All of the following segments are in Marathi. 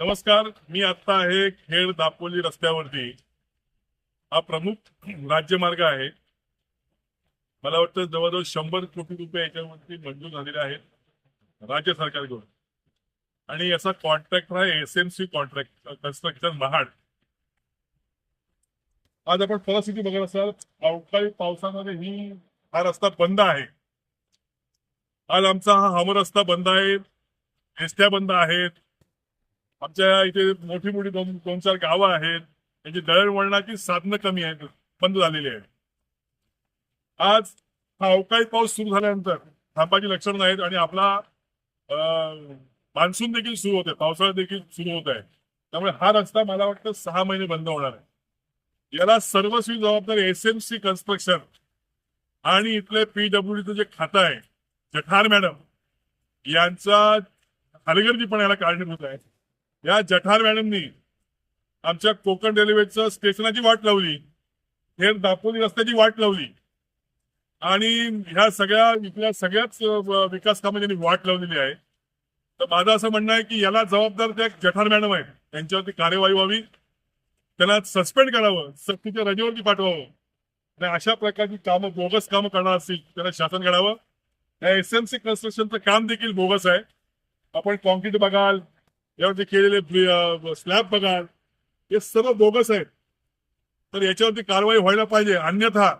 नमस्कार मी आता आहे खेड दापोली रस्त्यावरती. हा प्रमुख राज्यमार्ग आहे. मला वाटतं जवळजवळ शंभर कोटी रुपये याच्यावरती मंजूर झालेले आहेत राज्य सरकारकडून. आणि याचा कॉन्ट्रॅक्ट आहे S M C contract construction Mahad. आज आपण परिस्थिती बघत असाल अवकाळी पावसामध्ये ही हा रस्ता बंद आहे. आज आमचा हा हमर रस्ता बंद आहे. एसट्या बंद आहेत. आमच्या इथे मोठी मोठी दोन दोन चार गावं आहेत. त्यांची दळणवळणाची साधनं कमी आहेत बंद झालेली आहेत. आज हा अवकाळी पाऊस सुरू झाल्यानंतर थांबाची लक्षणं नाहीत आणि आपला मान्सून देखील सुरू होते पावसाळा देखील सुरू होत आहे त्यामुळे हा रस्ता मला वाटतं सहा महिने बंद होणार आहे. याला सर्वस्वी जबाबदार एस एम सी कन्स्ट्रक्शन आणि इथले पीडब्ल्यूडीचं जे खातं आहे जठार मॅडम यांचा हलगर्जीपणा याला कारणीभूत आहे या जठार मॅडमनी आमच्या कोकण रेल्वेचं स्टेशनाची वाट लावली थेट दापोली रस्त्याची वाट लावली. आणि ह्या सगळ्या इथल्या सगळ्याच विकास कामांनी त्यांनी वाट लावलेली आहे. तर माझं असं म्हणणं आहे की याला जबाबदार त्या जठार मॅडम आहेत. त्यांच्यावरती कार्यवाही व्हावी. त्यांना सस्पेंड करावं. सक्तीच्या रजेवरती पाठवावं. आणि अशा प्रकारची कामं बोगस कामं करणार असतील त्यांना शासन करावं या एस एम सी कन्स्ट्रक्शनचं काम देखील बोगस आहे. आपण कॉन्क्रीट बघाल यावरती केलेले स्लॅब बघा हे सर्व बोगस आहेत. तर याच्यावरती कारवाई व्हायला पाहिजे. अन्यथा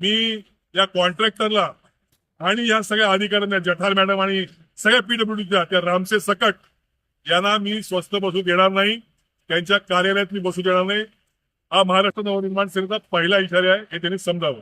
मी या कॉन्ट्रॅक्टरला आणि या सगळ्या अधिकाऱ्यांना जठार मॅडम आणि सगळ्या पीडब्ल्यूडीच्या त्या रामसे सकट यांना मी स्वस्त बसू देणार नाही. त्यांच्या कार्यालयात मी बसू देणार नाही. हा महाराष्ट्र नवनिर्माण सेनेचा पहिला इशारा आहे हे त्यांनी समजावं.